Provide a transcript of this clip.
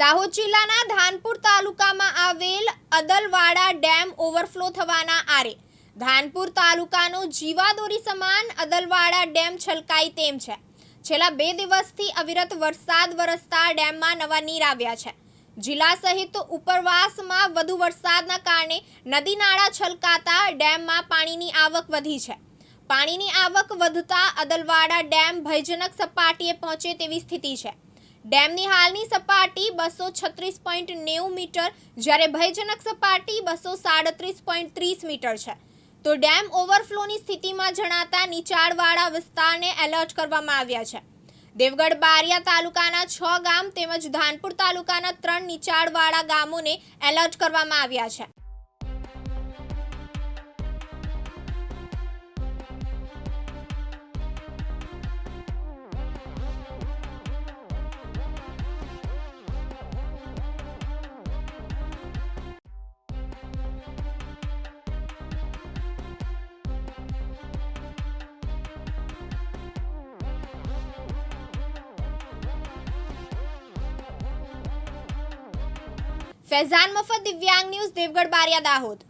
દાહોદ જિલ્લાના ધાનપુર તાલુકામાં આવેલ અદલવાડા ડેમ ઓવરફ્લો થવાના આરે. ધાનપુર તાલુકાનો જીવાદોરી સમાન અદલવાડા ડેમ છલકાય તેમ છે. છેલ્લા બે દિવસથી અવિરત વરસાદ વરસતા ડેમમાં નવા નીર આવ્યા છે. જિલ્લા સહિત ઉપરવાસમાં વધુ વરસાદના કારણે નદી નાળા છલકાતા ડેમમાં પાણીની આવક વધી છે. પાણીની આવક વધતા અદલવાડા ડેમ ભયજનક સપાટીએ પહોંચે તેવી સ્થિતિ છે. ડેમની હાલની સપાટી બસો છત્રીસ પોઈન્ટ નેવું મીટર, જ્યારે ભયજનક સપાટી બસો સાડત્રીસ પોઈન્ટ ત્રીસ મીટર છે. તો ડેમ ઓવરફ્લોની સ્થિતિમાં જણાતા નીચાણવાળા વિસ્તારને એલર્ટ કરવામાં આવ્યા છે. દેવગઢ બારિયા તાલુકાના છ ગામ તેમજ ધાનપુર તાલુકાના ત્રણ નીચાણવાળા ગામોને એલર્ટ કરવામાં આવ્યા છે. ફૈઝાન મફત દિવ્યાંગ ન્યૂઝ દેવગઢ બારિયા દાહોદ